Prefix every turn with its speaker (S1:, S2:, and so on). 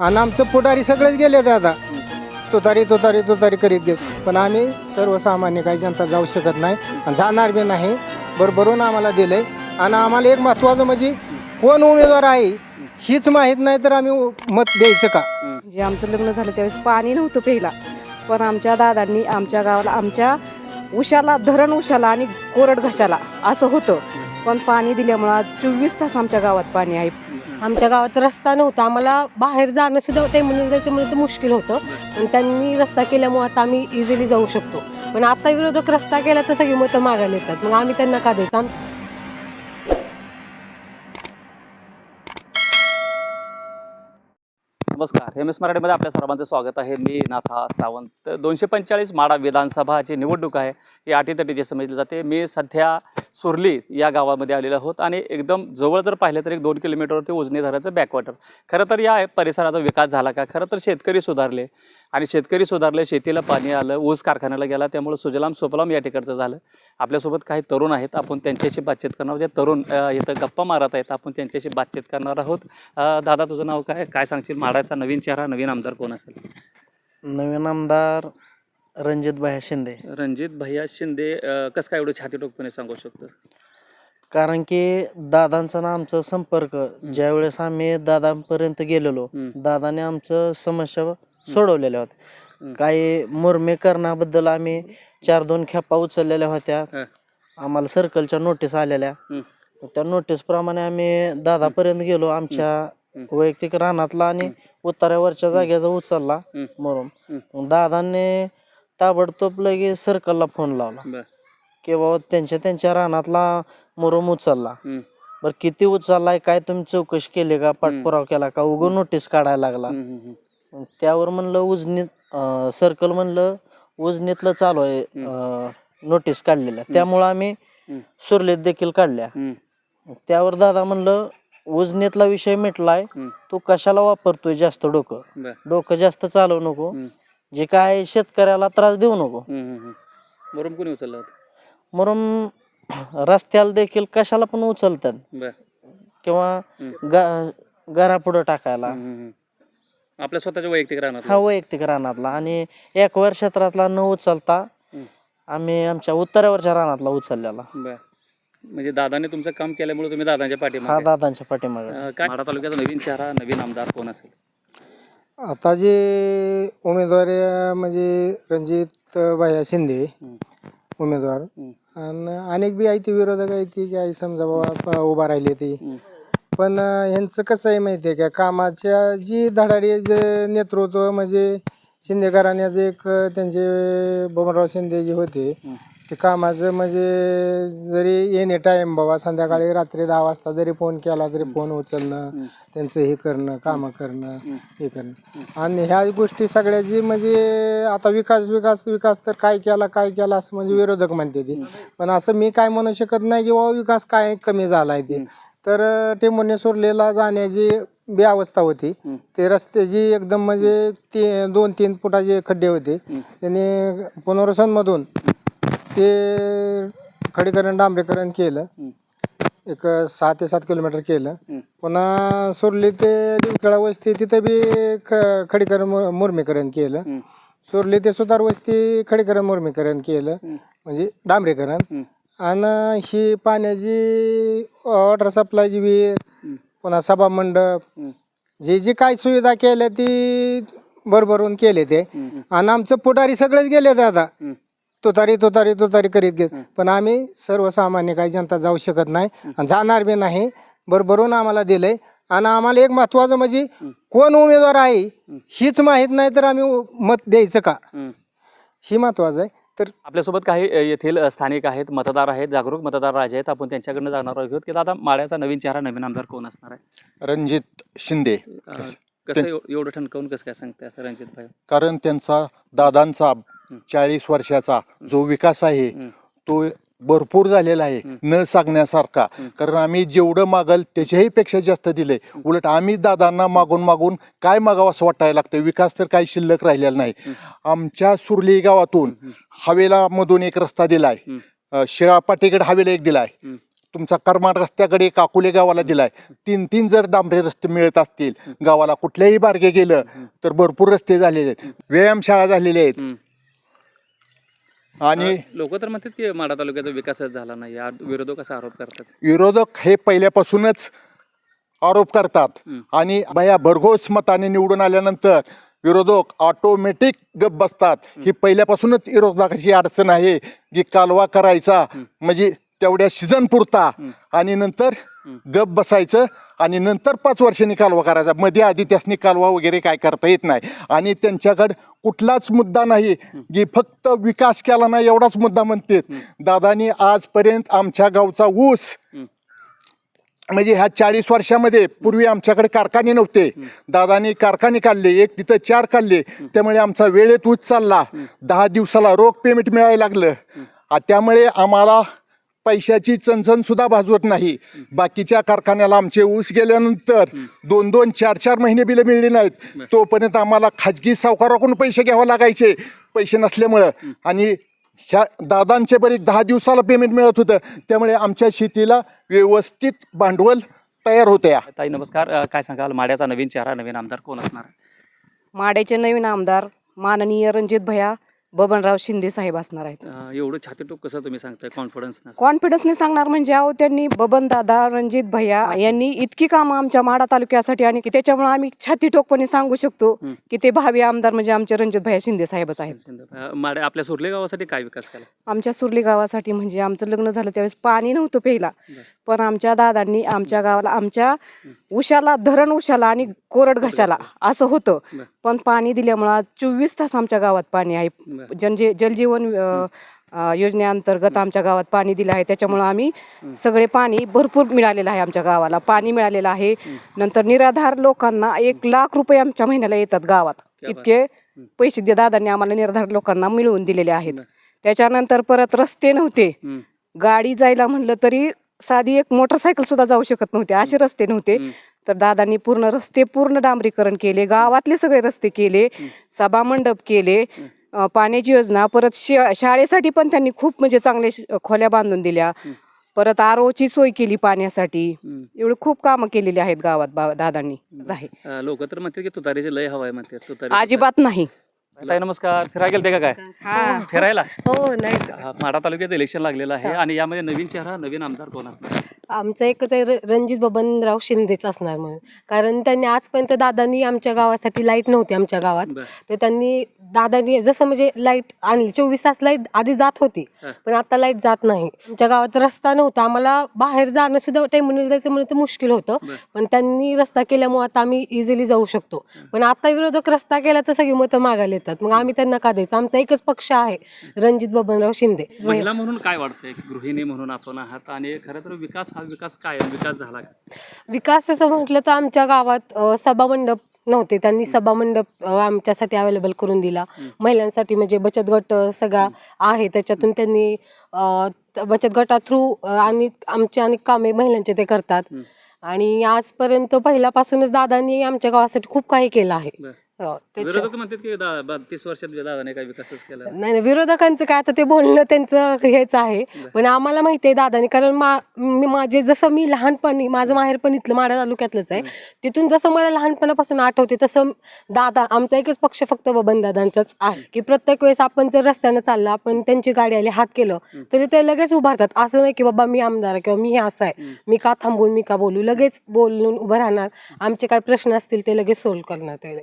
S1: आणि आमचं पुढारी सगळेच गेले ते आता तुतारी तुतारी तुतारी करीत गेले पण आम्ही सर्वसामान्य काही जनता जाऊ शकत नाही आणि जाणार बी नाही. बरोबरून आम्हाला दिलंय. आणि आम्हाला एक महत्त्वाचं म्हणजे कोण उमेदवार आहे हीच माहीत नाही तर आम्ही मत द्यायचं का?
S2: जे आमचं लग्न झालं त्यावेळेस पाणी नव्हतं प्यायला. पण आमच्या दादांनी आमच्या गावाला आमच्या उशाला धरण उशाला आणि कोरड घशाला असं होतं. पण पाणी दिल्यामुळं आज चोवीस तास आमच्या गावात पाणी आहे.
S3: आमच्या गावात रस्ता नव्हता. आम्हाला बाहेर जाणं सुद्धा टेम्बुलन्स जायचं म्हणजे तर मुश्किल होतं. पण त्यांनी रस्ता केल्यामुळे आता आम्ही इझिली जाऊ शकतो. पण आता विरोधक रस्ता केला तर सगळी मतं मागायला येतात. मग आम्ही त्यांना का द्यायचं?
S4: नमस्कार. एम एस मराठीमध्ये आपल्या सर्वांचं स्वागत आहे. मी नाथा सावंत. दोनशे पंचेचाळीस माडा विधानसभाची निवडणूक आहे ही अटीतटीची समजली जाते. मी सध्या सुरली या गावामध्ये आलेलो आहोत आणि एकदम जवळ जर पाहिलं तर एक दोन किलोमीटरवरती उजनी धराचं बॅकवॉटर खरं तर या परिसराचा विकास झाला का? खरं तर शेतकरी सुधारले. आणि शेतकरी सुधारले शेतीला पाणी आलं ऊस कारखान्याला गेला त्यामुळे सुजलाम सुफलाम या ठिकाणचं झालं. आपल्यासोबत काही तरुण आहेत आपण त्यांच्याशी बातचीत करणार जे तरुण इथं गप्पा मारत आहेत आपण त्यांच्याशी बातचीत करणार आहोत. दादा तुझं नाव काय? काय सांगशील? माडाचा नवीन चेहरा नवीन आमदार कोण असेल?
S5: नवीन आमदार रणजित भाई शिंदे.
S4: रणजित भैया शिंदे कसं काय एवढं छाती टोकपणे सांगू शकतो
S5: कारण की दादांचा ना आमचा संपर्क ज्यावेळेस आम्ही दादांपर्यंत गेलेलो. दादाने आमचं समस्या सोडवलेल्या होत्या. काही मुरमीकरणाबद्दल आम्ही चार दोन खेपा उचललेल्या होत्या. आम्हाला सर्कलच्या नोटीस आलेल्या. त्या नोटीस प्रमाणे आम्ही दादापर्यंत गेलो. आमच्या. वैयक्तिक रानातला आणि उत्तरावरच्या जागेचा उचलला. मरून दादांनी ताबडतोब लगेच सर्कलला फोन लावला. की बाबा त्यांच्या त्यांच्या रानातला मुरुम उचलला. बरं किती उचललाय? काय तुम्ही चौकशी केली का? पाठपुरावा केला का? उगं नोटीस काढायला लागला. त्यावर म्हणलं उजनीत सर्कल म्हणलं उजनीतलं चालू आहे नोटीस काढलेल्या त्यामुळं आम्ही. सुरलीत देखील काढल्या. त्यावर दादा म्हणलं उजनीतला विषय मिटलाय. तू कशाला वापरतोय जास्त डोकं? डोकं जास्त चालवू नको. जे काय शेतकऱ्याला त्रास देऊ नको.
S4: बरोबर कोणी उचललं होतं?
S5: म्हणून रस्त्याला देखील कशाला पण उचलतात. किंवा घरापुढं टाकायला.
S4: आपल्या स्वतःच्या वैयक्तिक राहणार
S5: हा वैयक्तिक रानातला. आणि एक वर क्षेत्रातला न उचलता
S4: हम्म.
S5: आम्ही आमच्या उत्तरावरच्या रानातला उचललेला.
S4: बर. म्हणजे दादाने तुमचं काम केल्यामुळे तुम्ही दादांच्या
S5: हा
S4: पाठीमागे
S5: दादांच्या पाठीमागे.
S4: अ, काय माढा तालुक्याचा नवीन चेहरा नवीन आमदार कोण असेल?
S1: आता जे उमेदवार आहे, म्हणजे रणजित भैया शिंदे
S4: हम्म.
S1: उमेदवार.
S4: हम्म.
S1: आणि अनेक बी आहे ते विरोधक आहे ती की आई समजा बाबा प- उभा राहिली ती.
S4: हम्म.
S1: पण ह्यांचं कसं आहे माहिती आहे का? कामाच्या जी धडाडी जे नेतृत्व म्हणजे शिंदे घराण्याचे एक त्यांचे बबनराव शिंदे जे होते. ते कामाचं म्हणजे जरी एनी टाईम बाबा संध्याकाळी रात्री दहा वाजता जरी फोन केला तरी फोन उचलणं. त्यांचं हे करणं कामं करणं. हे. करणं. आणि ह्या गोष्टी सगळ्याची म्हणजे आता विकास विकास विकास तर काय केला काय केला असं म्हणजे विरोधक म्हणते ते. पण असं मी काय म्हणू शकत नाही की बाबा विकास काय कमी झाला आहे ते तर टेंबोने सोरलेला जाण्याची बेअवस्था होती
S4: हम्म.
S1: ते रस्त्याची एकदम म्हणजे ती दोन तीन फुटाचे खड्डे होते. त्यांनी पुनर्वसनमधून ते खडीकरण डांबरीकरण केलं. एक सहा ते सात किलोमीटर केलं. पुन्हा सोरली ते लिवखेळा वस्ती तिथं बी ख खडीकरण मु- मुरमीकरण केलं. सोरली ते सुतार वस्ती खडीकरण मुरमीकरण केलं. म्हणजे डांबरीकरण. आणि ही पाण्याची वॉटर सप्लायची विहीर. पुन्हा सभा मंडप. जे जे काय सुविधा केल्या ती भरभरून केले ते. आणि आमचं पुढारी सगळेच गेले ते आता. तुतारी तुतारी तुतारी करीत
S4: हं.
S1: पण आम्ही सर्वसामान्य काही जनता जाऊ शकत नाही आणि जाणार बी नाही बरोबरून आम्हाला दिलंय आणि आम्हाला एक महत्वाचं म्हणजे. कोण उमेदवार आहे हीच माहीत नाही तर आम्ही मत द्यायचं का. ही महत्वाचं आहे तर
S4: आपल्यासोबत काही येथील स्थानिक आहेत मतदार आहेत जागरूक मतदार राजे आहेत. आपण त्यांच्याकडनं जाणार आहोत. की दादा माड्याचा नवीन चेहरा नवीन आमदार कोण असणार आहे?
S6: रणजित शिंदे.
S4: कसं एव- एवढं ठणकावून कसं काय सांगताय असं रणजित भाई?
S6: कारण त्यांचा दादांचा चाळीस वर्षाचा जो विकास आहे. तो भरपूर झालेला आहे. न सांगण्यासारखा. कारण आम्ही जेवढं मागल त्याच्याही पेक्षा जास्त दिले उलट आम्ही दादांना मागून मागून काय मागावं असं वाटायला लागतं विकास तर काही शिल्लक राहिलेला नाही. आमच्या सुरली गावातून. हवेला मधून एक रस्ता दिलाय. अ, शिराळ पाटीगड हवेला एक दिलाय. तुमचा करमाट रस्त्याकडे काकुले गावाला दिलाय. तीन तीन जर डांबरे रस्ते मिळत असतील गावाला कुठल्याही मार्गे गेलं तर भरपूर रस्ते झालेले आहेत. व्यायामशाळा झालेल्या आहेत. आणि
S4: लोक तर म्हणतात की माडा तालुक्याचा विकासच झाला नाही या विरोधक असा आरोप करतात
S6: विरोधक हे पहिल्यापासूनच आरोप करतात. आणि भया भरघोस मताने निवडून आल्यानंतर विरोधक ऑटोमॅटिक गप बसतात ही पहिल्यापासूनच विरोधकाची अडचण आहे की कालवा करायचा. म्हणजे तेवढ्या सीझन पुरता. आणि नंतर. गप बसायचं आणि नंतर पाच वर्षांनी कालवा करायचा. मध्ये आधी त्यासनी कालवा वगैरे काय करता येत नाही. आणि त्यांच्याकडे कुठलाच मुद्दा नाही की फक्त विकास केला नाही एवढाच मुद्दा म्हणतात. दादानी आजपर्यंत आमच्या गावचा ऊस. म्हणजे ह्या चाळीस वर्षामध्ये पूर्वी आमच्याकडे कारखाने नव्हते. दादानी कारखाने काढले एक तिथं चार काढले. त्यामुळे आमचा वेळेत ऊस चालला. दहा दिवसाला रोख पेमेंट मिळायला लागलं. त्यामुळे आम्हाला पैशाची चणचण सुद्धा भाजवत नाही. बाकीच्या कारखान्याला आमचे ऊस गेल्यानंतर दोन दोन चार चार महिने बिलं मिळली नाहीत. तोपर्यंत आम्हाला खाजगी सावकाराकडून पैसे घ्यावे लागायचे. पैसे नसल्यामुळं. आणि ह्या दादांचे बरी दहा दिवसाला पेमेंट मिळत होतं. त्यामुळे आमच्या शेतीला व्यवस्थित भांडवल तयार होतं
S4: ताई नमस्कार. अ, काय सांगाल? माड्याचा नवीन चेहरा नवीन आमदार कोण असणार?
S2: माड्याचे नवीन आमदार माननीय रणजित भैया. बबनराव शिंदे साहेब असणार आहेत.
S4: अ, एवढं छातीटोक कसं तुम्ही सांगताय? कॉन्फिडन्स
S2: कॉन्फिडन्सने सांगणार म्हणजे अहो त्यांनी बबन दादा रणजित भैया यांनी इतकी कामं आमच्या माडा तालुक्यासाठी आणि की त्याच्यामुळे आम्ही छाती ठोकपणे सांगू शकतो
S4: हं.
S2: की ते भावी आमदार म्हणजे आमचे रणजित भैया शिंदे साहेबच आहेत.
S4: आपल्या सुरले गावासाठी काय विकास केला?
S2: आमच्या सुरली गावासाठी म्हणजे आमचं लग्न झालं त्यावेळेस पाणी नव्हतं प्यायला. पण आमच्या दादांनी आमच्या गावाला आमच्या उशाला धरण उशाला आणि कोरड घशाला असं होतं.
S4: बरं.
S2: पण पाणी दिल्यामुळं आज चोवीस तास आमच्या गावात पाणी आहे.
S4: बरं.
S2: जनजे जलजीवन योजनेअंतर्गत आमच्या गावात पाणी दिलं आहे. त्याच्यामुळं आम्ही सगळे पाणी भरपूर मिळालेलं आहे आमच्या गावाला. पाणी मिळालेलं आहे. नंतर निराधार लोकांना एक लाख रुपये आमच्या महिन्याला येतात गावात. इतके पैसे दे- दादांनी आम्हाला निराधार लोकांना मिळवून दिलेले आहेत. त्याच्यानंतर परत रस्ते नव्हते. गाडी जायला म्हणलं तरी साधी एक मोटरसायकल सुद्धा जाऊ शकत नव्हते. असे रस्ते नव्हते. तर दादांनी पूर्ण रस्ते पूर्ण डांबरीकरण केले. गावातले सगळे रस्ते केले. सभा मंडप केले. पाण्याची योजना. परत शे- शाळेसाठी पण त्यांनी खूप म्हणजे चांगले खोल्या बांधून दिल्या. परत आरोची सोय केली पाण्यासाठी. एवढे खूप कामं केलेली आहेत गावात बा- दादांनी. आहे
S4: लोक तर म्हणतात की तुतारीचे लय हवाय म्हणतात. तुतारी
S2: अजिबात नाही.
S4: ताई नमस्कार. फिरायला गेलते का काय?
S2: हा.
S4: फिरायला?
S3: हो नाही.
S4: माढा तालुक्यात इलेक्शन लागलेलं आहे आणि यामध्ये नवीन चेहरा नवीन आमदार कोण असणार?
S3: आमचं एकच आहे रणजित बबनराव शिंदेच असणार म्हणून. कारण त्यांनी आजपर्यंत दादांनी आमच्या गावासाठी लाइट नव्हती आमच्या गावात. तर त्यांनी दादांनी जसं म्हणजे लाइट आणली चोवीस तास लाइट आधी जात होती. पण आता लाइट जात नाही. आमच्या गावात रस्ता नव्हता. आम्हाला बाहेर जाणं सुद्धा टेम्पल जायचं म्हणून तर मुश्किल होतं. पण त्यांनी रस्ता केल्यामुळे आता आम्ही इझिली जाऊ शकतो. पण आता विरोधक रस्ता केला तर सगळी मतं मागायला येतात. मग आम्ही त्यांना का द्यायचं? आमचा एकच पक्ष आहे रणजित बबनराव शिंदे.
S4: महिला म्हणून काय वाटतंय? गृहिणी म्हणून आपण आहात आणि खरं तर विकास हा विकास काय आहे? विकास झाला का?
S3: विकास असं म्हटलं तर आमच्या गावात अ, सभामंडप नव्हते. त्यांनी सभामंडप अ, आमच्यासाठी अवेलेबल करून दिला. महिलांसाठी म्हणजे बचत गट अ, सगळा आहे. त्याच्यातून त्यांनी अ, त- बचत गटा थ्रू आणि आमचे अनेक कामे महिलांचे ते करतात. आणि आजपर्यंत पहिल्यापासूनच दादांनी आमच्या गावासाठी खूप काही केलं आहे.
S4: बरं.
S3: हो, त्याच्या-
S4: विरोधक म्हणतात की दा- ब- तीस वर्षात दादाने काही विकासच केला
S3: नाही. नाही, विरोधकांचं काय आता ते बोलणं त्यांचं हेच आहे. पण आम्हाला माहिती आहे दादानी कारण मा मी माझे जसं मी लहानपणी माझं माहेर पण इथलं माडा तालुक्यातलंच आहे. तिथून जसं मला लहानपणापासून आठवते तसं दादा आमचा एकच पक्ष फक्त बबन दादांचाच आहे. की प्रत्येक वेळेस आपण जर रस्त्यानं चाललं आपण त्यांची गाडी आली हात केलं तरी ते लगेच उभारतात. असं नाही की बाबा मी आमदार आहे किंवा मी हे असं आहे. मी का थांबून मी का बोलू? लगेच बोलून उभं राहणार. आमचे काय प्रश्न असतील ते लगेच सोल्व्ह करणार ते.